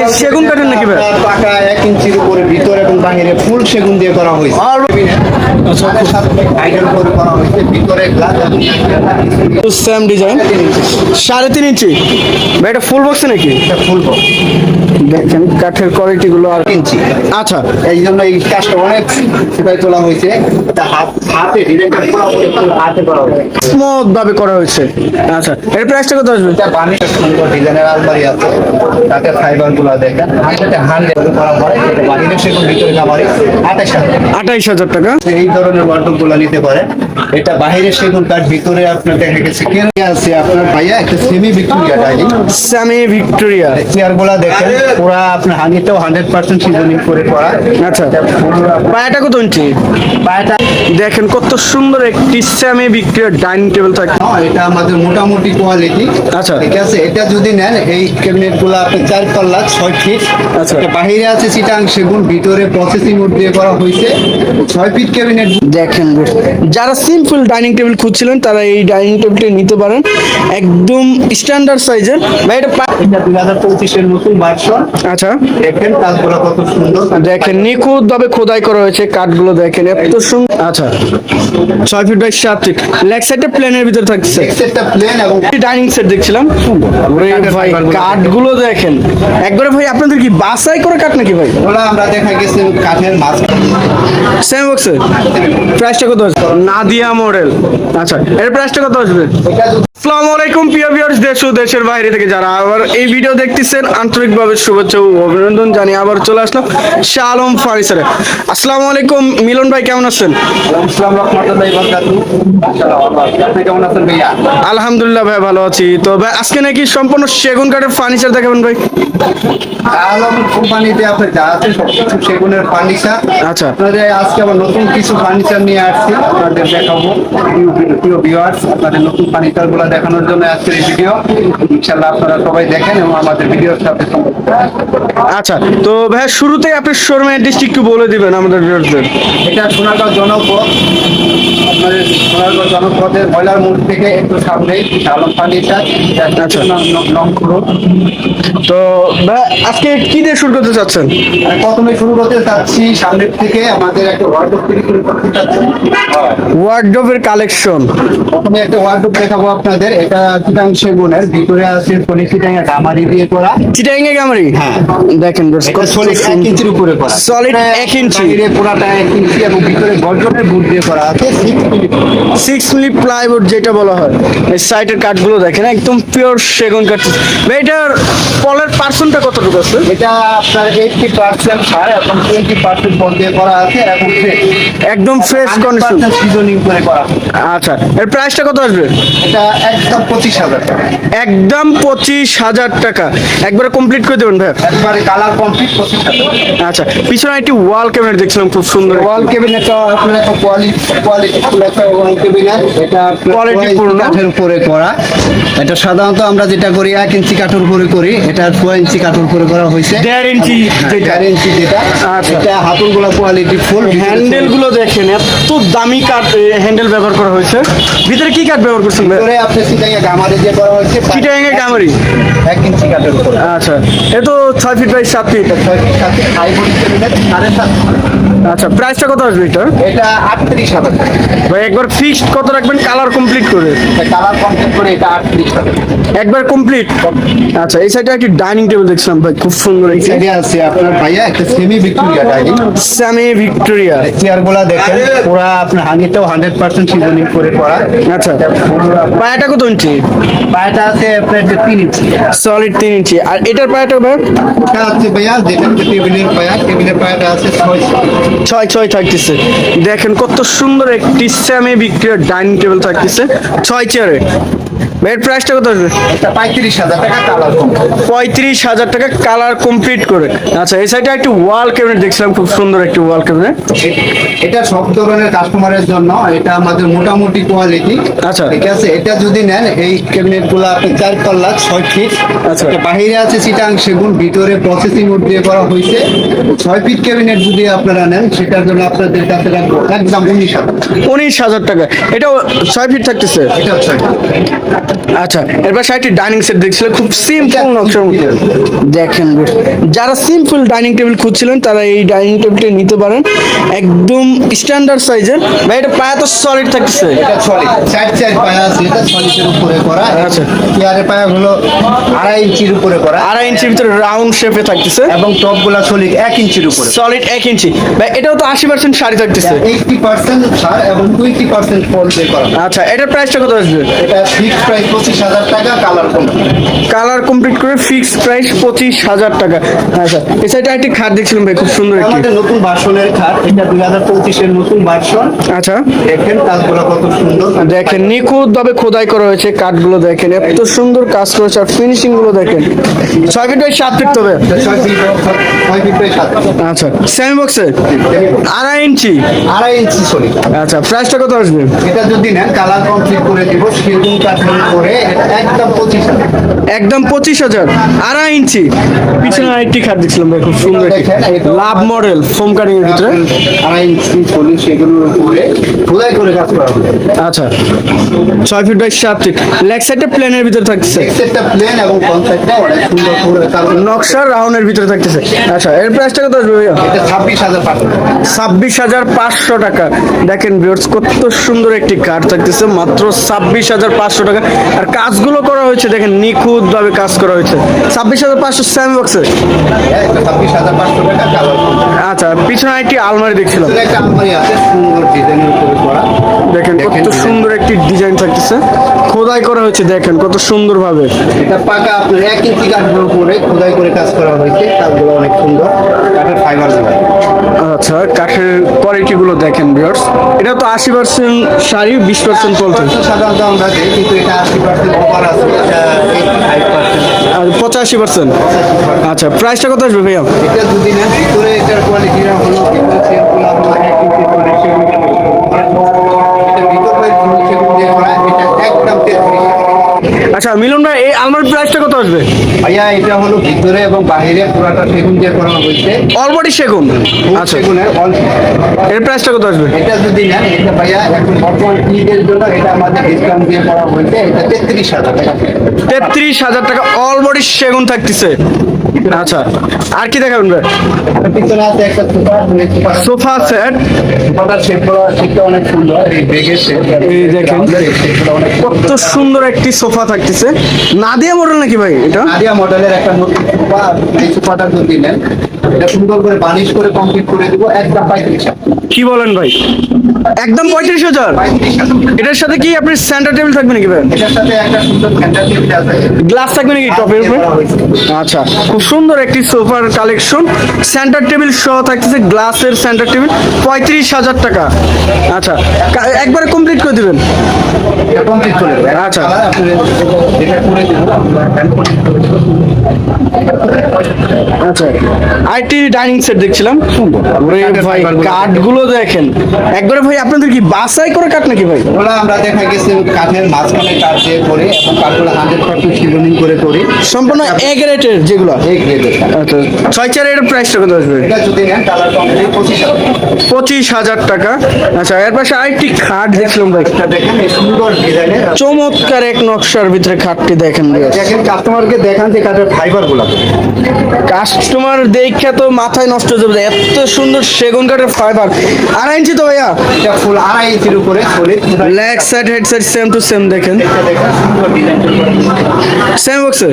এই সেগুন কাঠের নাকি পাকা এক ইঞ্চির উপরে ভিতরে এবং বাহিরে ফুল সেগুন দিয়ে করা হয়েছে। সেম ডিজাইন সাড়ে তিন ইঞ্চি? ভাই এটা ফুল বক্সে নাকি? ফুল দেখেন কাঠের কোয়ালিটি গুলো আর ইঞ্চি। আচ্ছা। এই জন্য এই কাজটা অনেক ফুটাই তোলা হয়েছে। হাতে হাতে করা হয়েছে স্মুথ ভাবে করা হয়েছে। আচ্ছা এর প্রাইসটা কত আসবে? এটা বানিশ সুন্দর ডিজাইনের আলমারি আছে। তাতে ফাইবারগুলো দেখেন। হাতে হান্ড্রেড করা হয়। ভিতরে কামারি আঠাশ হাজার। আঠাইশ হাজার টাকা। এই ধরনের ওয়ার্ডরোব নিতে পারেন এটা বাহিরে সেগুন কাঠ ভিতরে আপনার দেখা গেছে। কেন আছে? আপনার ভাইয়া একটা semi Victoria dining semi Victoria চেয়ারগুলা দেখেন পুরা আপনার হানিটাও হান্ড্রেড পার্সেন্ট সিজনিং করে করা। আচ্ছা। পায়াটা কত ইঞ্চি? পায়টা দেখেন কত সুন্দর একটি স্যামি ভিক্টোরিয়া ডাইনিং টেবিল থাকে। হ্যাঁ, এটা আমাদের মোটামুটি কোয়ালিটি আচ্ছা। ঠিক আছে এটা যদি নেন এই ক্যাবিনেটগুলো আপনি চার পাল্লা ছয় ফিট আচ্ছা। বাহিরে আছে চিটাং সেগুন ভিতরে প্রসেসিং উড দিয়ে করা হয়েছে। ছয় ফিট ক্যাবিনেট দেখেন যারা সিম্পল ডাইনিং টেবিল খুঁজছিলেন তারা এই ডাইনিং টেবিলটি নিতে পারেন। একদম স্ট্যান্ডার্ড সাইজের ভাই এটা দুই হাজার পঁচিশের নতুন ভার্সন আচ্ছা। দেখেন কাজগুলো কত সুন্দর। দেখেন নিখুঁত ভাবে খোদাই করা হয়েছে কাঠগুলো দেখেন এত সুন্দর। আচ্ছা। ছয় ফিট বাই সাত ফিট লেগ সাইডটা প্লেনের ভিতরে থাকছে। প্লেন এবং ডাইনিং সেট দেখছিলাম। ওরে ভাই কাঠগুলো দেখেন। একবারে ভাই আপনাদের কি বাসাই করে কাঠ নাকি ভাই? ওগুলো আমরা দেখা গেছে কাঠের মাছ। সেম বক্সে প্রাইসটা কত আসবে নাদিয়া মডেল। আচ্ছা এর প্রাইসটা কত আসবে? আসসালামু আলাইকুম প্রিয় ভিউয়ার্স দেশ ও দেশের বাইরে থেকে যারা আবার এই ভিডিও দেখতেছেন আন্তরিকভাবে শুভেচ্ছা ও অভিনন্দন জানিয়ে আবার চলে আসলাম শাহ ফার্নিচারে আসসালামু আলাইকুম মিলন ভাই কেমন আছেন? আলহামদুলিল্লাহ ভাই ভালো আছি। তো ভাই আজকে নাকি সম্পূর্ণ সেগুন কাঠের ফার্নিচার দেখাবেন ভাই? আলম কোম্পানিতে আপনার যা আছে সবকিছু সেগুনের ফার্নিচার আচ্ছা। আপনাদের আজকে আবার নতুন কিছু ফার্নিচার নিয়ে আসছি আপনাদের দেখাবো। প্রিয় ভিউয়ার্স আপনাদের নতুন ফার্নিচারগুলো দেখানোর জন্য আজকের এই ভিডিও ইনশাল্লাহ আপনারা সবাই দেখেন এবং আমাদের ভিডিওর সাথে আচ্ছা তো ভাই শুরুতেই আপনি শোরুমের অ্যাড্রেসটি একটু বলে দিবেন আমাদের ভিউয়ার্সদের। এটা সোনারগাঁও জনপদ। আপনাদের সোনারগাঁও জনপদের ময়লার মোড় থেকে একটু সামনেই আলম ফার্নিচার তো ভাই আজকে কি দিয়ে শুরু করতে চাচ্ছেন? প্রথমে শুরু করতে চাচ্ছি সামনের থেকে আমাদের একটা ওয়ার্ডরোব তৈরি করে করতে চাচ্ছি। ওয়ার্ডরোবের কালেকশন প্রথমে একটা ওয়ার্ডরোব দেখাবো আপনাদের। এটা চিটাং সেগুনের ভিতরে আছে পলি চিটাং গামারি দিয়ে করা। চিটাইঙ্গে গামারি? হ্যাঁ। দেখেন সলিড এক ইঞ্চির উপরে করা। Solid এক ইঞ্চি। পুরাটা এক ইঞ্চি এবং ভিতরে গর্জনের বুট দিয়ে করা আছে সিক্স মিলি প্লাইউড যেটা বলা হয়। এই সাইডের কাঠগুলো দেখেন একদম পিওর সেগুন কাঠ। এটার পলের পার্সেন্টটা কতটুকু আছে? এটা আপনার এইটটি পার্সেন্ট সার এবং টোয়েন্টি পার্সেন্ট বল দিয়ে করা আছে এবং একদম ফ্রেশ কন্ডিশন সিজনিং করে করা। আচ্ছা এর প্রাইসটা কত আসবে? এটা একদম পঁচিশ হাজার টাকা। একদম পঁচিশ হাজার টাকা। একবারে কমপ্লিট করে দেবেন ভাই একবারে কালার কমপ্লিট পঁচিশ হাজার আচ্ছা পিছনে একটি ওয়াল ক্যাবিনেট দেখছিলাম খুব সুন্দর ওয়াল ক্যাবিনেটটা আপনার একটা কোয়ালিটি কোয়ালিটি একটা ওয়াল ক্যাবিনেট এটা Quality পূর্ণ। কাঠের উপরে করা। এটা সাধারণত আমরা যেটা করি এক ইঞ্চি কাঠের উপরে করি। এটা ছয় ইঞ্চি কাঠের উপরে করা হয়েছে। দেড় ইঞ্চি যেটা। দেড় ইঞ্চি যেটা। আচ্ছা। এটা হাতুলগুলো কোয়ালিটি ফুল হ্যান্ডেলগুলো দেখেন এত দামি কাঠ হ্যান্ডেল ব্যবহার করা হয়েছে। ভিতরে কি কাঠ ব্যবহার করছেন ভাই করে আপনি সিটাইয়া গামারে দিয়ে করা হয়েছে চিটাগাং গামারি? এক ইঞ্চি কাঠের উপরে। আচ্ছা এ তো ছয় ফিট বাই সাত ফিট। ছয় ফিট সাথে হাই বডি সাড়ে সাত আচ্ছা প্রাইসটা কত আসবে এটা এটা আটত্রিশ হাজার ভাই একবার ফিক্সড কত রাখবেন কালার কমপ্লিট করে? কালার কমপ্লিট করে এটা আটত্রিশ হাজার একবার কমপ্লিট আচ্ছা এই সাইডে একটি ডাইনিং টেবিল দেখছিলাম ভাই খুব সুন্দর এই সাইডে আছে আপনার ভাইয়া একটা semi Victoria dining semi Victoria চেয়ারগুলা দেখেন পুরা আপনার হানিটাও হান্ড্রেড পার্সেন্ট সিজনিং করে করা। আচ্ছা। পায়াটা কত ইঞ্চি পায়টা আছে আপনার তিন ইঞ্চি সলিড তিন ইঞ্চি আর এটার পায়াটা ভাই? এটা আছে ভাইয়া দেখেন টেবিলের পায়া টেবিলের পায়াটা আছে ছয় ছয় ছয় থাকতেছে। দেখেন কত সুন্দর একটি সেমি বিক্রিয়ার ডাইনিং টেবিল থাকতেছে। ছয় চেয়ারে ভাইয়ের প্রাইসটা কত আসবে পঁয়ত্রিশ হাজার টাকা কালার পঁয়ত্রিশ হাজার টাকা কালার কমপ্লিট করে। আচ্ছা এই সাইডে একটি ওয়াল ক্যাবিনেট দেখছিলাম খুব সুন্দর একটি ওয়াল ক্যাবিনেট এটা সব ধরনের কাস্টমারের জন্য এটা আমাদের মোটামুটি কোয়ালিটি আচ্ছা। ঠিক আছে এটা যদি নেন এই ক্যাবিনেটগুলো আপনি চার পাল্লা ছয় ফিট আচ্ছা। বাহিরে আছে চিটাং সেগুন ভিতরে প্রসেসিং উড দিয়ে করা হয়েছে। ছয় ফিট ক্যাবিনেট যদি আপনারা নেন সেটার জন্য আপনাদের কাছে রাখব একদম উনিশ হাজার উনিশ হাজার টাকা। এটা ছয় ফিট থাকতেছে? এটা ছয়। আচ্ছা এরপর সাইডটি ডাইনিং সেট দেখছিলেন খুব সিম্পল নকশার মধ্যে দেখেন যারা সিম্পল ডাইনিং টেবিল খুঁজছিলেন তারা এই ডাইনিং টেবিলটি নিতে পারেন। একদম স্ট্যান্ডার্ড সাইজের ভাই এটা পায়া তো সলিড থাকতেছে। এটা সলিড চার চার পায়া আছে এটা সলিডের উপরে করা। আচ্ছা। চেয়ারের পায়া হলো আড়াই ইঞ্চির উপরে করা। আড়াই ইঞ্চির ভিতরে রাউন্ড শেপে থাকতেছে। এবং টপগুলা সলিড এক ইঞ্চির উপরে। সলিড এক ইঞ্চি। ভাই এটাও তো আশি পার্সেন্ট শাড়ি থাকতেছে। এইটটি পার্সেন্ট ছাড় এবং টোয়েন্টি পার্সেন্ট ফল পে করা। আচ্ছা এটার প্রাইসটা কত আসবে? এটা ফিক্স প্রাইস পঁচিশ হাজার টাকা কালার কম কালার কমপ্লিট করে ফিক্সড প্রাইস পঁচিশ হাজার টাকা। আচ্ছা এই সাইডে একটি খাট দেখছিলাম ভাই খুব সুন্দর একটি। নতুন ভার্সনের খাট। এটা দুই হাজার পঁচিশের নতুন ভার্সন আচ্ছা। দেখেন কাজগুলো কত সুন্দর। দেখেন নিখুঁত ভাবে খোদাই করা হয়েছে কাঠগুলো দেখেন এত সুন্দর কাজ করেছে। আর ফিনিশিংগুলো দেখেন ছয় ফিট বাই সাত ফিট তবে। আচ্ছা সেমি বক্সে আড়াই ইঞ্চি? আড়াই ইঞ্চি সলিড আচ্ছা প্রাইসটা কত আসবে? এটা যদি নেন কালার কমপ্লিট করে দিব। সেগুন কাঠের করে একদম পঁচিশ হাজার। আড়াই ইঞ্চি। পিছনে আরেকটি খাট দেখছিলাম ভাই খুব সুন্দর লাভ মডেল ফোম কাটিং এর ভিতরে। আড়াই ইঞ্চি সলিড সেগুলোর উপরে খোদাই করে কাজ করা হবে। আচ্ছা ছয় ফিট বাই সাত ফিট লেগ সাইডটা প্লেনের ভিতরে থাকতেছে। সেটটা প্লেন এবং অনেক সুন্দর করে নকশা রাউন্ডের ভিতরে থাকতেছে। আচ্ছা এর প্রাইসটা কত আসবে ভাইয়া? এটা ছাব্বিশ হাজার পাঁচশো ছাব্বিশ হাজার পাঁচশো টাকা। দেখেন ভিউয়ার্স কত সুন্দর একটি কার্ড থাকতেছে। মাত্র ছাব্বিশ হাজার পাঁচশো টাকা। আর কাজগুলো করা হয়েছে দেখেন নিখুঁত ভাবে কাজ করা হয়েছে। ছাব্বিশ হাজার পাঁচশো স্যাম বক্সে আচ্ছা পিছনে একটি আলমারি দেখছিলাম। দেখেন কত সুন্দর একটি ডিজাইন থাকতেছে। খোদাই করা হয়েছে দেখেন কত সুন্দর ভাবে এটা পাকা আপনার এক ইঞ্চি কাঠের উপরে খোদাই করে কাজ করা হয়েছে। কাজগুলো অনেক সুন্দর। কাঠের ফাইবার আচ্ছা কাঠের কোয়ালিটি গুলো দেখেন ভিউয়ার্স এটা তো আশি পার্সেন্ট শাড়ি বিশ পার্সেন্ট পলতে। সাধারণত আমরা কিন্তু এটা পঁচাশি পার্সেন্ট আচ্ছা প্রাইসটা কত আসবে ভাইয়া? এটা যদি ভিতরে এটার কোয়ালিটিটা হলো ভিতরে সেলগুলো হলো এক ইঞ্চি করে সেগুন এটা ভিতরে সেগুন দিয়ে করা এটা একদম তেত্রিশ আচ্ছা মিলন ভাই এই আলমারির প্রাইসটা কত আসবে? ভাইয়া এটা হলো ভিতরে এবং বাইরে পুরাটা সেগুন দিয়ে করা হয়েছে। অলবডি সেগুন? আচ্ছা। সেগুনের অল এর প্রাইসটা কত আসবে? এটা যদি নেন এটা ভাইয়া এখন বর্তমান ঈদের জন্য এটা আমাদের ডিসকাউন্ট দিয়ে করা হয়েছে এটা তেত্রিশ হাজার টাকা। তেত্রিশ হাজার টাকা অলবডি সেগুন থাকতেছে। আচ্ছা আর কি দেখাবেন ভাই? পিছনে আছে একটা সোফা সোফা সেট। সোফাটার শেপগুলো শিখতে অনেক সুন্দর এই শেপ এই দেখেন। কত সুন্দর একটি সোফা থাকতেছে। নাদিয়া মডেল নাকি ভাই এটা? নাদিয়া মডেলের একটা যদি নেন এটা সুন্দর করে বানিশ করে কমপ্লিট করে দিব একদম পঁয়ত্রিশ কি বলেন ভাই? একদম পঁয়ত্রিশ হাজার? এটার সাথে কি আপনি সেন্টার টেবিল থাকবে নাকি ভাই? এটার সাথে একটা সুন্দর সেন্টার টেবিল আছে। গ্লাস থাকবে নাকি টপের উপরে? আচ্ছা খুব সুন্দর একটি সোফার কালেকশন সেন্টার টেবিল সহ থাকতেছে গ্লাসের সেন্টার টেবিল পঁয়ত্রিশ হাজার টাকা। আচ্ছা একবারে কমপ্লিট করে দিবেন। কমপ্লিট করে দেবো। আচ্ছা। আচ্ছা। আইটি ডাইনিং সেট দেখছিলাম। ভাই কাঠগুলো দেখেন। একবারে ভাই আপনাদের কি বাসাই করে কাঠ নাকি ভাই? ওগুলো আমরা দেখা গেছে কাঠের মাঝখানে কাঠ দিয়ে করি এবং কাঠগুলো হান্ড্রেড পার্সেন্ট সিজনিং করে করি। সম্পূর্ণ এ গ্রেটের যেগুলো? এই গ্রেডের আচ্ছা ছয় চারের প্রাইসটা কত আসবে? এটা যদি নেন কালার কমপ্লিট পঁচিশ হাজার পঁচিশ হাজার টাকা। আচ্ছা এর পাশে আরেকটি খাট দেখছিলাম ভাই। দেখেন সুন্দর ডিজাইনের চমৎকার এক নকশার ভিতরে খাটটি দেখেন দেখেন কাস্টমারকে দেখান যে কাঠের ফাইবারগুলো কাস্টমার দেখে তো মাথায় নষ্ট হয়ে যাবে। এত সুন্দর সেগুন কাঠের ফাইবার আড়াই ইঞ্চি তো ভাইয়া। এটা ফুল আড়াই ইঞ্চির উপরে leg side head side same to same দেখেন। সেম বক্সে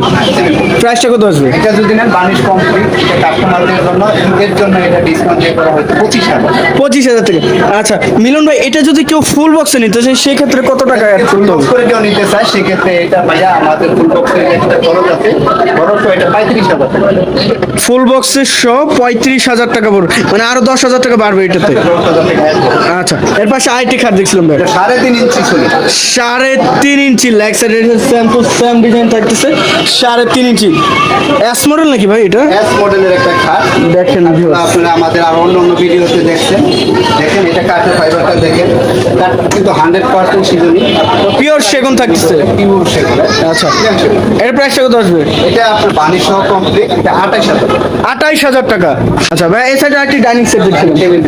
প্রাইসটা কত আসবে? এটা যদি নেন বানিশ কমপ্লিট কাস্টমারদের জন্য এর জন্য এটা ডিসকাউন্ট দিয়ে করা হয়েছে পঁচিশ হাজার পঁচিশ হাজার টাকা। আচ্ছা মিলন ভাই এটা যদি কেউ ফুল বক্সে নিতে চায় সেই ক্ষেত্রে কত টাকা অ্যাড ফুল করতে বক্স হবে করে কেউ নিতে চায় সেক্ষেত্রে এটা ভাইয়া আমাদের ফুল বক্সের যেটা খরচ আছে। খরচ এটা পঁয়ত্রিশ ফুল বক্সের সহ পঁয়ত্রিশ হাজার টাকা পড়বে। মানে আরও দশ হাজার টাকা বাড়বে এটাতে। আচ্ছা এর পাশে আইটি খাট দেখছিলাম ভাই। সাড়ে তিন ইঞ্চি সাড়ে তিন ইঞ্চি leg side same to same design থাকতেছে। সাড়ে তিন ইঞ্চি। এস মডেল নাকি ভাই এটা? এস মডেলের একটা খাট। দেখেন। আপনারা আমাদের আরও অন্য অন্য ভিডিওতে দেখছেন। দেখেন এটা কাঠের ফাইবারটা দেখেন। কিন্তু হান্ড্রেড পার্সেন্ট সিজনিং পিওর সেগুন থাকতেছে? পিওর সেগুলো আচ্ছা। এর প্রাইসটা কত আসবে? এটা আপনার বাণিজ্য সহ কমপ্লিট এটা আঠাশ হাজার আঠাইশ হাজার টাকা। আচ্ছা ভাই সাইডে একটি ডাইনিং সেট দেখছিলাম। টেবিল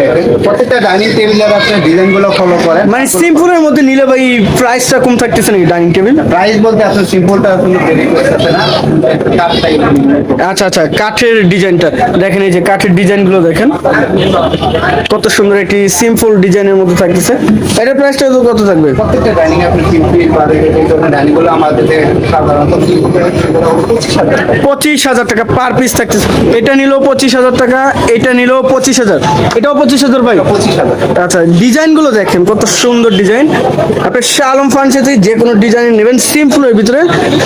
প্রত্যেকটা ডাইনিং টেবিলের আপনার ডিজাইনগুলো ফলো করেন। মানে সিম্পলের মধ্যে নিলে ভাই প্রাইসটা কম থাকতেছে নাকি ডাইনিং টেবিল প্রাইস বলতে আপনার সিম্পলটা কোনো দেরি করতেছে না। আচ্ছা আচ্ছা কাঠের ডিজাইনটা। দেখেন এই যে কাঠের ডিজাইনগুলো দেখেন। কত সুন্দর একটি সিম্পল ডিজাইনের মধ্যে থাকতেছে। এটার প্রাইসটা তো কত থাকবে? প্রত্যেকটা ডাইনিং আপনি তিন ফিট বা এই ধরনের ডাইনিংগুলো আমাদের সাধারণত পঁচিশ হাজার টাকা। পার পিস থাকতেছে। এটা নিলেও পঁচিশ হাজার টাকা এটা নিলেও পঁচিশ হাজার। এটাও পঁচিশ হাজার ভাই? পঁচিশ হাজার আচ্ছা ডিজাইনগুলো দেখেন কত সুন্দর ডিজাইন আপনি শালম ফার্নিচার যে কোনো ডিজাইন নেবেন সিম্পলের ভিতরে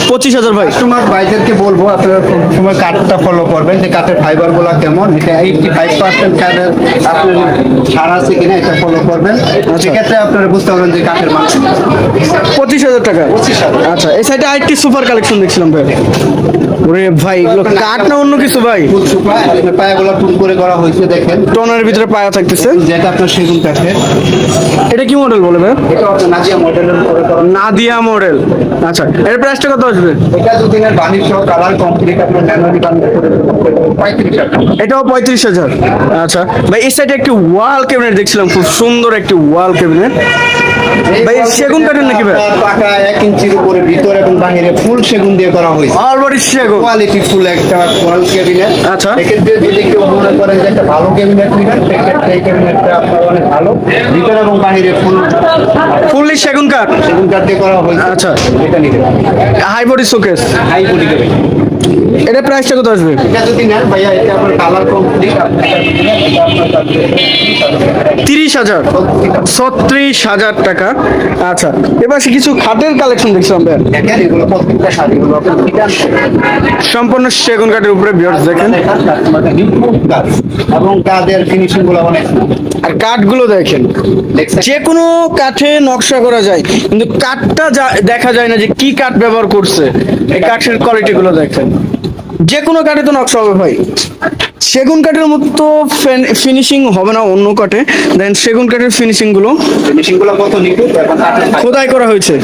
পঁচিশ হাজার ভাই। কাস্টমার বাইদেরকে বলব আপনারা সময় কাঠটা ফলো করবেন যে কাঠের ফাইবারগুলো কেমন। এটা এইটটি ফাইভ পার্সেন্ট কাঠের আপনার ছাড় আছে কিনা এটা ফলো করবেন। সেক্ষেত্রে আপনারা বুঝতে পারবেন যে কাঠের মান পঁচিশ হাজার টাকা। আচ্ছা এই সাইডে আরেকটি সুপার কালেকশন দেখছিলাম ভাই। ওরে ভাই এগুলো কাঠ না অন্য কিছু ভাই? পায়াগুলো টুল করে করা হয়েছে দেখেন। টনের ভিতরে পায়া থাকতেছে। যেটা আপনার সেগুন কাঠের। এটা কি মডেল বলে ভাই? নাজিয়া মডেলের নাদিয়া মডেল আচ্ছা এর প্রাইসটা কত আসবে? এটা দুদিনের বাণিজ্য কালার কমপ্লিট আপনার পঁয়ত্রিশ হাজার এটাও পঁয়ত্রিশ হাজার। আচ্ছা ভাই এই সাইডে একটি ওয়াল ক্যাবিনেট দেখছিলাম খুব সুন্দর একটি ওয়াল ক্যাবিনেট ভাই, সেগুন কাঠের নাকি ভাই? পাকা এক ইঞ্চির উপরে ভিতর এবং বাহিরে ফুল সেগুন দিয়ে করা হয়েছে। অলরেডি সেগুন। কোয়ালিটি ফুল একটা ক্যাবিনেট আচ্ছা। এক্ষেত্রে যদি কেউ মনে করেন যে একটা ভালো ক্যাবিনেট নেবেন সেক্ষেত্রে এই ক্যাবিনেটটা আপনার অনেক ভালো। ভিতর এবং বাহিরে ফুল ফুললি সেগুন কাঠ? সেগুন কাঠ দিয়ে করা হয়েছে। আচ্ছা। এটা নিতে high body showcase high body দেবে এটা প্রাইসটা কত আসবে? এটা যদি নেন ভাইয়া এটা তিরিশ হাজার, ছত্রিশ হাজার টাকা। আচ্ছা এবার সে কিছু খাটের কালেকশন দেখছিলাম সম্পূর্ণ সেগুন কাঠের উপরে বিয়ার্স দেখেন। এবং কাদের ফিনিশিংগুলো আর কাঠগুলো দেখেন। যে কোনো কাঠে নকশা করা যায়, কিন্তু কাঠটা দেখা যায় না যে কি কাঠ ব্যবহার করছে, এই কাঠের কোয়ালিটি গুলো দেখেন। যে কোনো গাড়িতে তো নকশা হবে ভাই। সেগুন কাঠের মতো ফিনিশিং হবে না অন্য কাঠে। দেন সেগুন কাঠের ফিনিশিংগুলো ফিনিশিংগুলো কত নিখুঁত? খোদাই করা হয়েছে।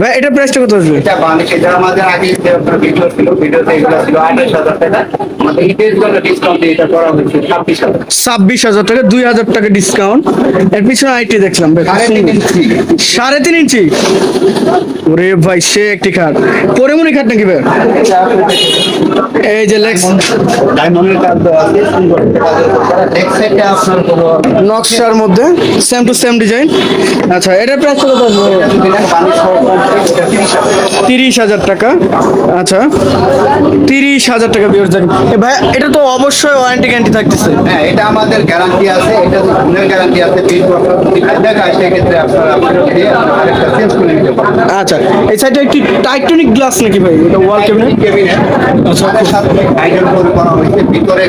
ভাই এটা প্রাইসটা কত আসবে? এটা বানিশ এটা আমাদের আগে ভিডিও ছিল ভিডিওতে এগুলো ছিল আঠাশ হাজার টাকা। আমাদের ঈদের জন্য ডিসকাউন্ট এটা করা হয়েছে ছাব্বিশ হাজার। ছাব্বিশ হাজার টাকা দুই হাজার টাকা ডিসকাউন্ট এর পিছনে আইটি দেখলাম ভাই সাড়ে তিন ইঞ্চি। ওরে ভাই সে একটি খাট। পরিমণি খাট নাকি ভাই? এই যে লেক্স ডায়মন্ডের নকশার মধ্যে সেম টু সেম ডিজাইন আচ্ছা এটার প্রাইস কত এটা তিরিশ হাজার টাকা। আচ্ছা তিরিশ হাজার টাকা বিয়ার ভাই, এটা তো অবশ্যই ওয়ারেন্টি গ্যারান্টি থাকতেছে। হ্যাঁ এটা আমাদের গ্যারান্টি আছে এটা গুণের গ্যারান্টি আছে নিতে পারেন আচ্ছা এই সাইডে একটি টাইটানিক গ্লাস নাকি ভাই? এটা ওয়াল ক্যাবিনেট কেবিনেট সাথে সাথে করা হয়েছে ভিতরে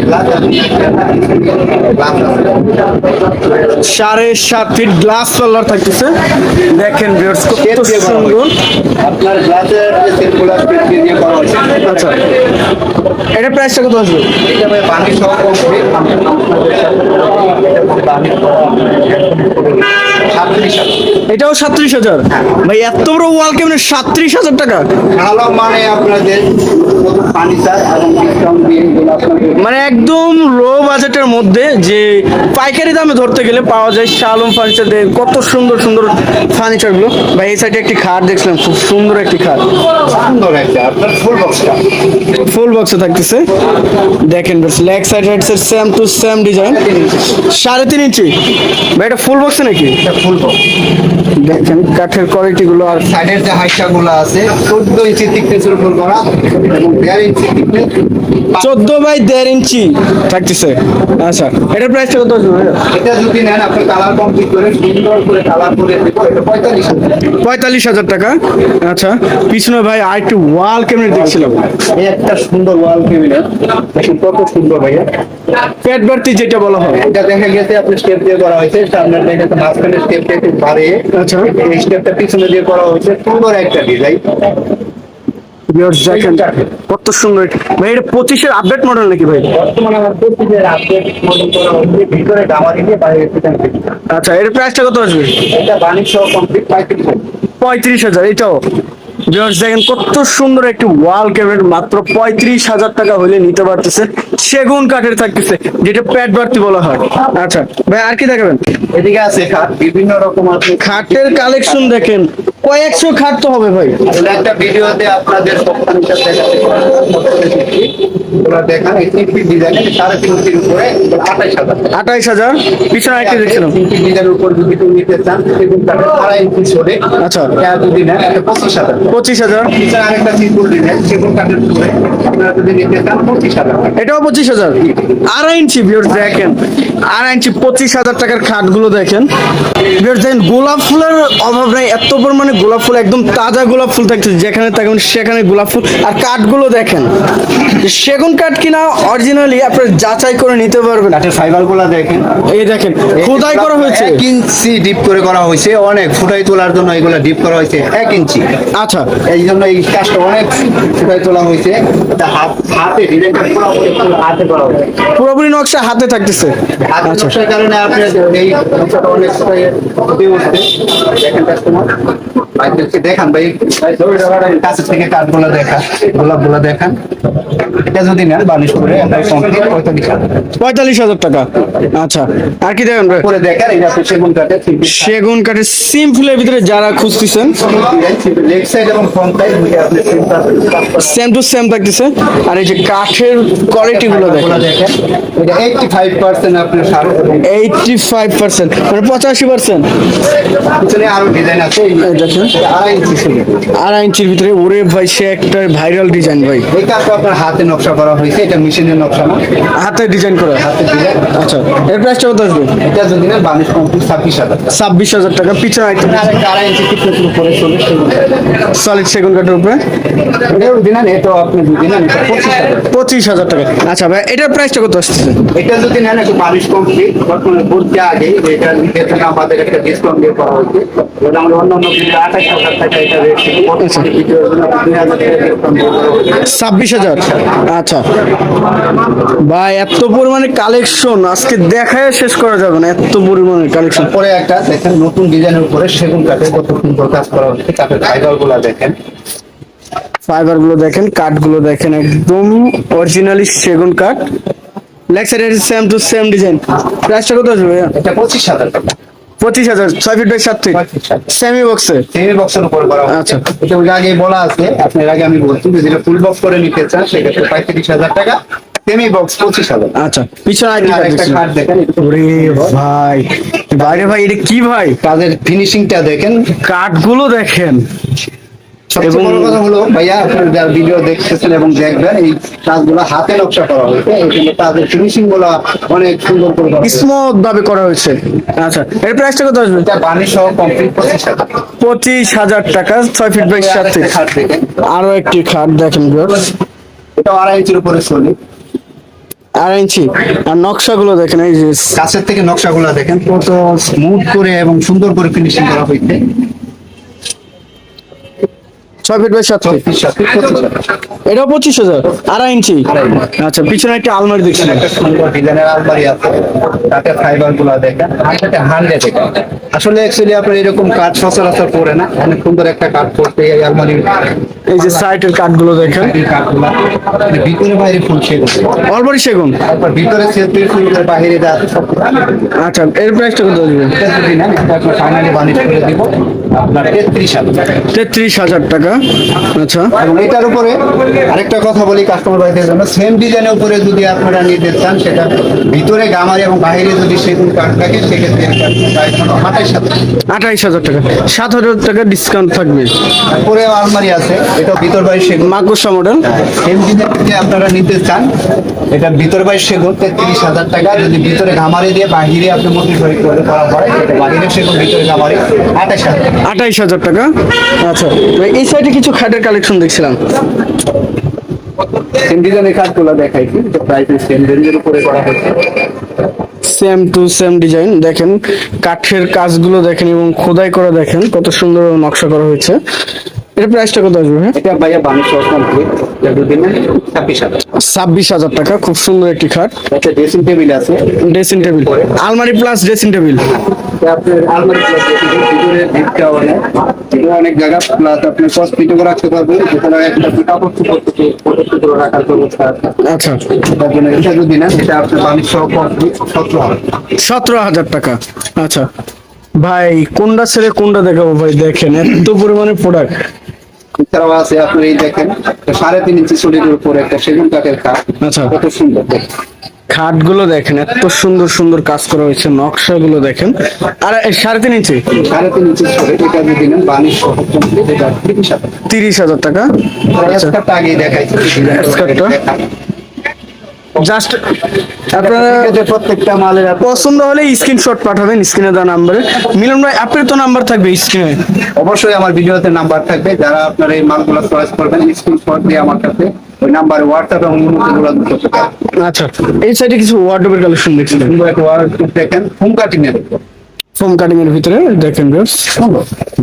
সাড়ে সাত ফিট গ্লাস পাল্লার থাকতেছে। দেখেন viewers, কত সুন্দর। আপনার গ্লাসের যে সেটগুলো দিয়ে করা হয়েছে আচ্ছা। এটা প্রাইসটা কত আসবে? এটা ভাই পানি সহ কমপ্লিট হাজার। এটাও সাত্রিশ হাজার। ভাই এত বড় ওয়াল কেমন সাত্রিশ হাজার টাকা? ভালো মানে এবং আপনাদের মানে একদম লো বাজেটের মধ্যে যে পাইকারি দামে ধরতে গেলে পাওয়া যায় শালম ফার্নিচার কত সুন্দর সুন্দর ফার্নিচারগুলো ভাই এই সাইডে একটি খাট দেখছিলাম খুব সুন্দর একটি খাট। সুন্দর একটা আপনার ফুল বক্সটা ফুল বক্সে থাকতেছে। দেখেন leg side right side same to same design সাড়ে তিন ইঞ্চি। ভাই এটা ফুল বক্সে নাকি? ফুল বক্স দেখেন কাঠের কোয়ালিটি গুলো আর সাইডের যে হাইটটা গুলো আছে চোদ্দ ইঞ্চি থিকনেসের উপর করা চোদ্দ বাই দেড় ইঞ্চি থাকতেছে। আচ্ছা এটার প্রাইসটা কত? এটা যদি নেন আপনি কালার কমপ্লিট করে সুন্দর করে কালার করে দেবো এটা পঁয়তাল্লিশ হাজার পঁয়তাল্লিশ হাজার টাকা? আচ্ছা পিছনে ভাই আর একটু ওয়াল ক্যাবিনেট দেখছিলাম। এই একটা সুন্দর ওয়াল ক্যাবিনেট দেখুন কত সুন্দর ভাইয়া। পেট ভর্তি যেটা বলা হয়। এটা দেখা গেছে আপনি স্টেপ দিয়ে করা হয়েছে সামনে দেখা গেছে মাঝখানে স্টেপটা একটু বাড়িয়ে আচ্ছা। এই স্টেপটা পিছনে দিয়ে করা হয়েছে সুন্দর একটা ডিজাইন Viewers দেখেন। কত সুন্দর। ভাই এটা পঁচিশের আপডেট মডেল নাকি ভাই? বর্তমানে আমার পঁচিশের আপডেট মডেল করা হচ্ছে ভিতরে গামারি দিয়ে বাইরে আচ্ছা এর প্রাইসটা কত আসবে? এটা বাণিজ্য কমপ্লিট পঁয়ত্রিশ। পঁয়ত্রিশ হাজার এটাও। ভিউয়ার্স দেখেন কত সুন্দর একটি ওয়াল ক্যাবিনেট মাত্র পঁয়ত্রিশ হাজার টাকা হলে নিতে পারতেছে। সেগুন কাঠের থাকতেছে যেটা প্যাট বাড়তি বলা হয়। আচ্ছা ভাই আর কি দেখাবেন? এদিকে আছে খাট বিভিন্ন রকম আছে। খাটের কালেকশন দেখেন কয়েকশো খাট তো হবে ভাই। একটা ভিডিওতে আপনাদের দেখান ডিজাইনের সাড়ে তিন উপরে আঠাইশ হাজার। আঠাইশ হাজার পিছনে আরেকটি দেখছিলাম। ডিজাইনের উপর যদি কেউ নিতে চান সেগুন কাঠের আড়াই ইঞ্চি ছোটে আচ্ছা। যদি নেন পঁচিশ হাজার। পঁচিশ হাজার। এটাও পঁচিশ হাজার। আড়াই ইঞ্চি ভিউর দেখেন। আড়াই ইঞ্চি পঁচিশ হাজার টাকার খাটগুলো দেখেন। ভিউর দেখেন গোলাপ ফুলের অভাব নাই। এত পরিমাণে গোলাপ ফুল একদম তাজা গোলাপ ফুল থাকছে যেখানে থাকবেন সেখানে গোলাপ ফুল। আর কাঠগুলো দেখেন সেগুন কাঠ কিনা অরিজিনালি আপনার যাচাই করে নিতে পারবেন। কাঠের ফাইবারগুলা দেখেন। এই দেখেন খোদাই করা হয়েছে। এক ইঞ্চি ডিপ করে করা হয়েছে অনেক। ফুটাই তোলার জন্য এগুলা ডিপ করা হয়েছে এক ইঞ্চি। আচ্ছা এই জন্য এই কাজটা অনেক ফুটাই তোলা হয়েছে। হাতে পুরোপুরি হাতে করা হয়েছে। পুরোপুরি নকশা হাতে থাকতেছে। আচ্ছা। নকশার কারণে আপনার এই নকশাটা অনেক ফুটাই দেখেন কাস্টমার দেখান ভাই। কাছের থেকে কাঠগুলো দেখা গোলাপগুলো দেখান। এটা যদি নেন বানিশ করে পঁয়তাল্লিশ হাজার টাকা। আচ্ছা আর কি দেখেন এটা সেগুন কাঠের সেগুন সিম্পলের ভিতরে যারা খুঁজতেছেন। লেগ সেম টু সেম থাকতেছে আর এই যে কাঠের কোয়ালিটি গুলো দেখেন। এইটটি ফাইভ পার্সেন্ট আপনার সার এইটটি ফাইভ পার্সেন্ট মানে পঁচাশি পার্সেন্ট পিছনে আরও ডিজাইন আছে এই এই দেখেন। আড়াই ইঞ্চি আড়াই ইঞ্চির ভিতরে ওরে ভাই সে একটা ভাইরাল ডিজাইন ভাই। এই কাজটা আপনার হাতে নকশা করা হয়েছে এটা মেশিনের নকশা না। হাতে ডিজাইন করা। হাতে ডিজাইন আচ্ছা এর প্রাইসটা কত আসবে? এটা যদি নেন বানিশ কমপ্লিট ছাব্বিশ হাজার ছাব্বিশ হাজার টাকা পিছনে আড়াই ইঞ্চি ফিটনেস উপরে চলে সেগুলো। সলিড সেগুন কাঠের উপরে? পঁচিশ হাজার টাকা। আচ্ছা ভাই এটার প্রাইসটা কত আসতেছে? এটা যদি নেন একটু বানিশ কমপ্লিট বর্তমানে আগে এটা নিতে জন্য আমাদের একটা ডিসকাউন্ট দিয়ে করা হয়েছে। আমরা অন্য আঠাশ হাজার টাকা এটা রেট হয়েছে। ছাব্বিশ হাজার? আচ্ছা। ভাই এত পরিমাণে কালেকশন আজকে দেখায় শেষ করা যাবে না। এত পরিমাণে কালেকশন পরে একটা দেখেন নতুন ডিজাইনের উপরে সেগুন কাঠের কত সুন্দর কাজ করা হচ্ছে কাঠের ফাইবারগুলা দেখেন। ফাইবারগুলো দেখেন কাঠগুলো দেখেন একদম অরিজিনালি সেগুন কাঠ। Side same to same design প্রাইসটা কত আসবে এটা পঁচিশ হাজার টাকা। পঁচিশ হাজার ছয় ফিট বাই সাত ফিট সেমি বক্সে সেমি বক্সের উপর করা আচ্ছা। এটা ওই আগে বলা আছে আপনার আগে আমি বলছি যে যেটা ফুল বক্স করে নিতে চান সেক্ষেত্রে পঁয়ত্রিশ হাজার টাকা। সেমি বক্স পঁচিশ হাজার। আচ্ছা পিছনে আরেকটি আর কাঠ। দেখেন ওরে ভাই বাইরে ভাই এটা কি ভাই? কাজের ফিনিশিংটা দেখেন। কাঠগুলো দেখেন। সবচেয়ে বড় কথা হলো ভাইয়া আপনার যারা ভিডিও দেখতেছেন এবং দেখবেন এই কাজগুলো হাতে নকশা করা হয়েছে। এই জন্য কাজের ফিনিশিংগুলো অনেক সুন্দর করে করা স্মুথ ভাবে করা হয়েছে। আচ্ছা এর প্রাইসটা কত আসবে? এটা বানিশ সহ কমপ্লিট পঁচিশ হাজার। টাকা ছয় ফিট বাই সাত ফিট আরও একটি খাট দেখেন। এটা আড়াই ইঞ্চির উপরে চলি। আড়াই ইঞ্চি। আর নকশাগুলো দেখেন এই যে কাছের থেকে নকশা নকশাগুলো দেখেন। কত স্মুথ করে এবং সুন্দর করে ফিনিশিং করা হয়েছে। ছয় ফিট বাই সাত ফিট সাথে পঁচিশ হাজার। আড়াই ইঞ্চি আচ্ছা পিছনে একটা আলমারি দেখছি। ডিজাইনের আলমারি আছে। তাতে ফাইবারগুলা দেখেন। হান্ড্রেডে আসলে অ্যাকচুয়ালি আপনার এরকম কাঠ সচরাচর পড়ে না। অনেক সুন্দর একটা কাঠ পড়তে এই আলমারির এই যে সাইটের কাঠগুলো দেখেন। মানে ভিতরে বাইরে ফুল সেগুন। অলবারি সেগুন? তারপর ভিতরে সেলফির ফুল বাইরে যা আচ্ছা এর প্রাইসটা কত এটা এটা আপনার ফাইনালি বানিশ করে দিব। আপনার তেত্রিশ হাজার। তেত্রিশ হাজার টাকা। আচ্ছা। এবং এটার উপরে আরেকটা কথা বলি কাস্টমার ভাইদের জন্য। সেম ডিজাইনের উপরে যদি আপনারা নিতে চান সেটা ভিতরে গামারি এবং বাইরে যদি সেগুন কাঠ থাকে সেক্ষেত্রে আঠাইশ হাজার আঠাইশ হাজার টাকা। সাত হাজার টাকা ডিসকাউন্ট থাকবে। তারপরে আলমারি আছে এটা ভিতর বাইরে সেগুন। মাকুসা মডেল সেম ডিজাইন আপনারা নিতে চান এটা ভিতর বাইরে সেগুন তেত্রিশ হাজার টাকা। যদি ভিতরে গামারি দিয়ে বাহিরে আপনি মধ্যে করে করে হয় সেটা বাহিরে সেগুন ভিতরে গামারি আঠাইশ হাজার টাকা। আঠাইশ হাজার টাকা। আচ্ছা এই সাইডে কিছু খাটের কালেকশন দেখছিলাম। সেম ডিজাইনের কাঠগুলো দেখাইছি প্রাইস সেম রেঞ্জের উপরে করা হয়েছে। সেম টু সেম ডিজাইন দেখেন কাঠের কাজগুলো দেখেন এবং খোদাই করা দেখেন কত সুন্দর নকশা করা হয়েছে। এর প্রাইসটা কত আসবে হ্যাঁ এটা ভাইয়া বানিশ কমপ্লিট দুদিন ছাব্বিশ হাজার ছাব্বিশ হাজার টাকা খুব সুন্দর একটি খাট। একটা ড্রেসিং টেবিল আছে। ড্রেসিং টেবিল আলমারি প্লাস ড্রেসিং টেবিল আপনার আলমারি প্লাস অনেক জায়গা আপনি কসমেটিকও রাখতে পারবেন। এছাড়া একটা কাপড় চোপড় থেকে ফটো রাখার ব্যবস্থা আছে। আচ্ছা। তার জন্য এটা যদি নেন এটা আপনার বানিশ কমপ্লিট সতেরো হাজার সতেরো হাজার টাকা। আচ্ছা। ভাই কোনটা ছেড়ে কোনটা দেখাবো ভাই? দেখেন এত পরিমাণে প্রোডাক্ট এছাড়াও আছে আপনি এই দেখেন সাড়ে তিন ইঞ্চি শরীরের উপরে একটা সেগুন কাঠের খাট আচ্ছা। কত সুন্দর দেখেন। খাটগুলো দেখেন এত সুন্দর সুন্দর কাজ করা হয়েছে নকশাগুলো দেখেন। আর এই সাড়ে তিন ইঞ্চি? সাড়ে তিন ইঞ্চি এটা যদি নেন বানিশ সহ কমপ্লিট এটা তিরিশ হাজার তিরিশ হাজার টাকা? স্কার্টটা আগেই দেখাইছি স্কার্টটা? জাস্ট আপনারা প্রত্যেকটা মালের পছন্দ হলে স্ক্রিনশট পাঠাবেন স্ক্রিনে দেওয়া নাম্বারে মিলন ভাই আপনার তো নাম্বার থাকবে স্ক্রিনে অবশ্যই আমার ভিডিওতে নাম্বার থাকবে। যারা আপনার এই মালগুলো চয়েস করবেন স্ক্রিনশট দিয়ে আমার কাছে ওই নাম্বার হোয়াটসঅ্যাপ এবং আচ্ছা এই সাইডে কিছু ওয়ার্ডরোবের কালেকশন দেখছিলেন সুন্দর একটা ওয়ার্ড দেখেন হোম কাটিং এর ফোম কাটিং এর ভিতরে দেখেন ভিউয়ার্স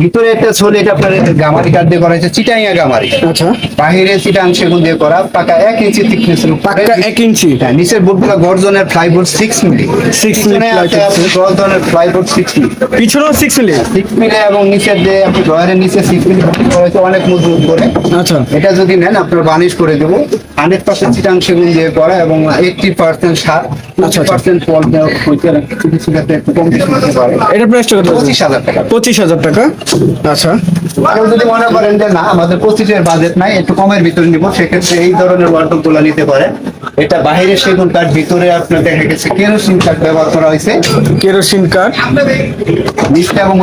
ভিতরে একটা ছোল এটা আপনার গামারি কাঠ দিয়ে করা হয়েছে চিটাইয়া গামারি। আচ্ছা। বাহিরে চিটাং সেগুন দিয়ে করা পাকা এক ইঞ্চি থিকনেস পাক্কা এক ইঞ্চি? হ্যাঁ নিচের বোর্ডগুলো গর্জনের plyboard six milli. Six milli গর্জনের plyboard six milli. পিছনেও সিক্স মিলি? সিক্স মিলি এবং নিচের যে আপনি ড্রয়ারের নিচে সিক্স মিলি করা হয়েছে অনেক মজবুত করে। আচ্ছা। এটা যদি নেন আপনার বানিশ করে দেবো। হান্ড্রেড পার্সেন্ট চিটাং সেগুন দিয়ে করা এবং এইটটি পার্সেন্ট সার আচ্ছা। পার্সেন্ট ফল দেওয়া হয়েছে। কিছু ক্ষেত্রে একটু কম বেশি পারে। এটা প্রাইসটা কত পঁচিশ হাজার টাকা। পঁচিশ হাজার টাকা? আচ্ছা। কেউ যদি মনে করেন যে না আমাদের পঁচিশের বাজেট নাই একটু কমের ভিতরে নিব সেক্ষেত্রে এই ধরনের ওয়ার্ডগুলো গুলো নিতে পারে এটা বাইরে সেগুন কাঠ ভিতরে আপনার দেখা গেছে কেরোসিন কাঠ ব্যবহার করা হয়েছে। কেরোসিন কাঠ নিচটা এবং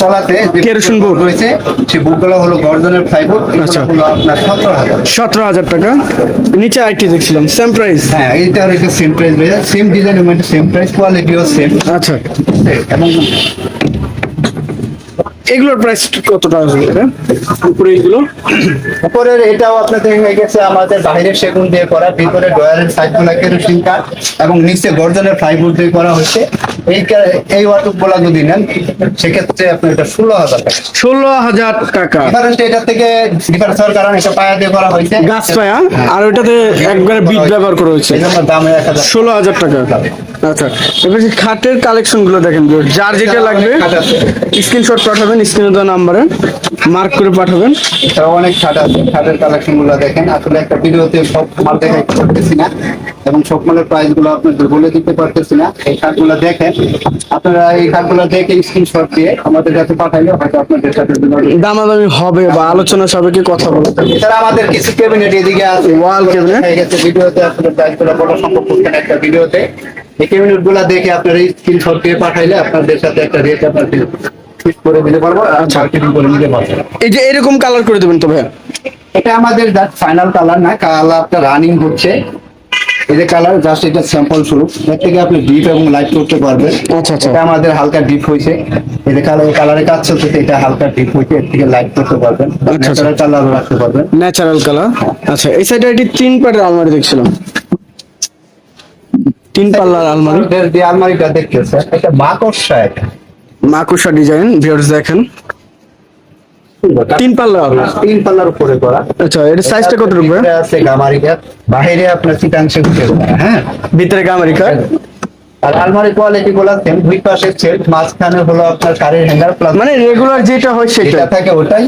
তলাতে কেরোসিন board। রয়েছে সেই বুকগুলো হলো গর্জনের ফাইবার আচ্ছা। আপনার সতেরো হাজার। সতেরো হাজার টাকা। নিচে আইটি দেখছিলাম সেম প্রাইস হ্যাঁ এইটা একটা same price same design same price কোয়ালিটিও সেম আচ্ছা। এবং এগুলোর প্রাইস কতটা আসবে এটা উপরে এগুলো? উপরের এটাও আপনাদের হয়ে গেছে আমাদের বাইরের সেগুন দিয়ে করা ভিতরে ডয়ারের সাইডগুলা কেরোসিন কাঠ এবং নিচে গর্জনের ফ্লাইবোর্ড দিয়ে করা হয়েছে। এই এই যদি নেন সেক্ষেত্রে আপনার এটা ষোলো হাজার টাকা। ষোলো হাজার টাকা। ডিফারেন্স এটা থেকে ডিফারেন্স হওয়ার কারণ এটা পায়া দিয়ে করা হয়েছে। গাছ পায়া আর ওইটাতে একবারে বিট ব্যবহার করা হয়েছে। দাম এক হাজার। ষোলো হাজার টাকা। আচ্ছা এবার খাটের কালেকশনগুলো দেখেন যার যেটা লাগবে। স্ক্রিনশট পাঠাবেন স্ক্রিনে দেওয়া নাম্বারে মার্ক করে পাঠাবেন। এছাড়াও অনেক খাট আছে। খাটের কালেকশনগুলো দেখেন। আসলে একটা ভিডিওতে সব মাল দেখাইতে পারতেছি না এবং সব মালের প্রাইসগুলো আপনাদের বলে দিতে পারতেছি না। এই খাটগুলো দেখেন। আপনারা এই খাট দেখে স্ক্রিনশট দিয়ে আমাদের কাছে পাঠাইলে হয়তো আপনাদের সাথে দামাদামি হবে বা আলোচনা কথা বলতে এছাড়া আমাদের কিছু ক্যাবিনেট এদিকে আছে? হয়ে গেছে ভিডিওতে আপনাদের বড় সম্ভব একটা ভিডিওতে। এই ক্যাবিনেটগুলো দেখে আপনারা স্ক্রিনশট দিয়ে পাঠাইলে আপনাদের সাথে একটা রেট ফিক্স করে দিতে পারব। মার্কেটিং করে নিতে এই যে এরকম কালার করে দেবেন তো ভাইয়া। এটা আমাদের ফাইনাল কালার না কালারটা রানিং হচ্ছে। এই যে কালার জাস্ট এটা স্যাম্পল স্বরূপ এর থেকে আপনি ডিপ এবং লাইট করতে পারবেন। আচ্ছা, আচ্ছা। এটা আমাদের হালকা ডিপ হয়েছে। এই যে কালার কালারে কাজ চলছে এটা হালকা ডিপ হয়েছে। এর থেকে লাইট করতে পারবেন। আচ্ছা, আচ্ছা। কালার রাখতে পারবেন। ন্যাচারাল কালার আচ্ছা এই সাইডে এটি তিন পাটের আলমারি দেখছিলাম। তিন পাল্লার আলমারি। আলমারিটা দেখতেছে এটা মাকড়সা এটা। মাকুসা ডিজাইন ভিউয়ার্স দেখেন। তিন পাল্লা তিন পাল্লার উপরে করা। আচ্ছা এর সাইজটা কত রুপে আছে গামারিটা বাইরে আপনার চিটাংশে হ্যাঁ? ভিতরে গামারিকা আর আলমারি কোয়ালিটি গুলো সেম দুই পাশে সেট মাঝখানে হলো আপনার শাড়ির হ্যাঙ্গার প্লাস মানে রেগুলার যেটা হয় সেটা। থাকে ওটাই।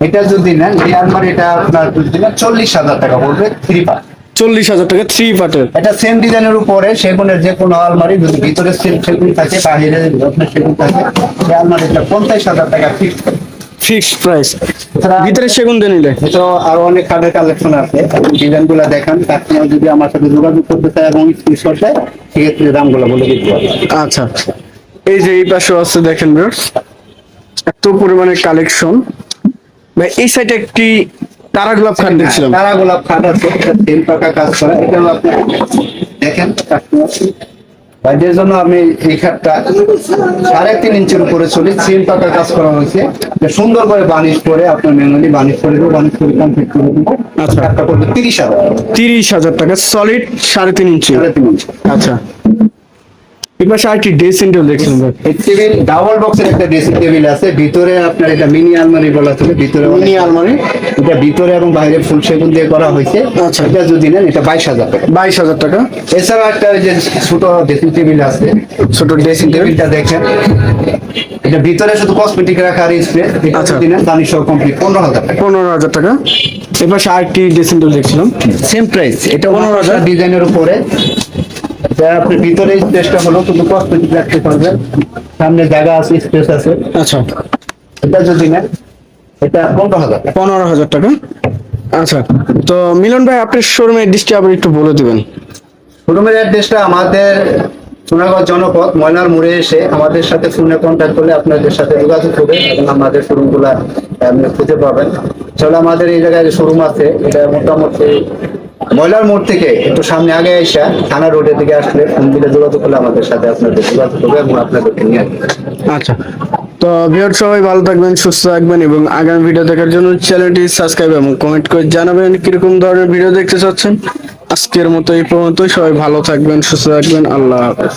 এটা যদি নেন এই আলমারিটা আপনার যদি নেন চল্লিশ হাজার টাকা পড়বে থ্রি পার্ট চল্লিশ হাজার টাকা থ্রি পার্টের এটা সেম ডিজাইনের উপরে সেগুনের যে কোনো আলমারি যদি ভিতরে সেম- সেগুন থাকে আপনার সেগুন থাকে সেই আলমারিটা পঞ্চাশ হাজার টাকা ফিক্স ফিক্সড প্রাইস ভিতরে সেগুন দিয়ে নিলে। এছাড়াও আরও অনেক কার্ডের কালেকশন আছে। ডিজাইনগুলো দেখান কাস্টমার যদি আমার সাথে যোগাযোগ করতে চায় এবং স্ক্রিনশট দেয় সেক্ষেত্রে দামগুলো বলে দিতে আচ্ছা। এই যে এই পাশে আছে দেখেন এত পরিমাণে কালেকশন ভাই এই সাইডে একটি তারা গোলাপ খাট দেখছিলাম। তারা গোলাপ খাট আছে এটা তেল পাকা কাজ করা। এটাও আপনি দেখেন কাস্টমার বাইরের জন্য আমি এই খাটটা সাড়ে তিন ইঞ্চির উপরে চলি সেম পাকা কাজ করা হয়েছে। সুন্দর করে বানিশ করে আপনার ম্যানুয়ালি বানিশ করে দেবো বানিশ করে কমপ্লিট করে দেবো। আচ্ছা। তিরিশ হাজার। তিরিশ হাজার টাকা সলিড সাড়ে তিন ইঞ্চি। সাড়ে তিন ইঞ্চি। আচ্ছা। পাশে আরেকটি ড্রেসিং টেবিল দেখছিলাম টেবিল ডাবল বক্সের একটা ড্রেসিং টেবিল আছে। ভিতরে আপনার এটা মিনি আলমারি বলা চলে ভিতরে মিনি আলমারি। এটা ভিতরে এবং বাইরে ফুল সেগুন দিয়ে করা হয়েছে। আচ্ছা। এটা যদি নেন এটা বাইশ হাজার টাকা। বাইশ হাজার টাকা। এছাড়া একটা যে ছোট ড্রেসিং টেবিল আছে। ছোট ড্রেসিং টেবিল টেবিলটা দেখেন। এটা ভিতরে শুধু কসমেটিক রাখা আর স্প্রে এটা আচ্ছা। যদি নেন দানি সহ কমপ্লিট পনেরো হাজার টাকা। পনেরো হাজার টাকা। পাশে আরেকটি ড্রেসিং টেবিল দেখছিলাম। সেম প্রাইস এটা পনেরো হাজার? ডিজাইনের উপরে। আপনি ভিতরে স্পেসটা হলো কিন্তু কসমেটিক রাখতে পারবেন। সামনে জায়গা আছে স্পেস আছে। আচ্ছা। এটা যদি নেন এটা পনেরো হাজার পনেরো হাজার টাকা। আচ্ছা তো মিলন ভাই আপনার শোরুমের ডিসটি আবার একটু বলে দিবেন। শোরুমের অ্যাড্রেসটা আমাদের সোনাগঞ্জ জনপথ ময়নার মোড়ে এসে আমাদের সাথে ফোনে কন্ট্যাক্ট করলে আপনাদের সাথে যোগাযোগ হবে এবং আমাদের শোরুমগুলা আপনি খুঁজে পাবেন। চলো আমাদের এই জায়গায় যে শোরুম আছে এটা মোটামুটি ময়লার মোড় থেকে একটু সামনে আগে এসে থানা রোডের দিকে আসলে ফোন দিলে যোগাযোগ করলে আমাদের সাথে আপনাদের যোগাযোগ হবে এবং আপনাদেরকে নিয়ে আচ্ছা। তো ভিউয়ার সবাই ভালো থাকবেন, সুস্থ থাকবেন এবং আগামী ভিডিও দেখার জন্য চ্যানেলটি সাবস্ক্রাইব এবং কমেন্ট করে জানাবেন কীরকম ধরনের ভিডিও দেখতে চাচ্ছেন। আজকের মতো এই পর্যন্তই। সবাই ভালো থাকবেন, সুস্থ থাকবেন। আল্লাহ হাফেজ।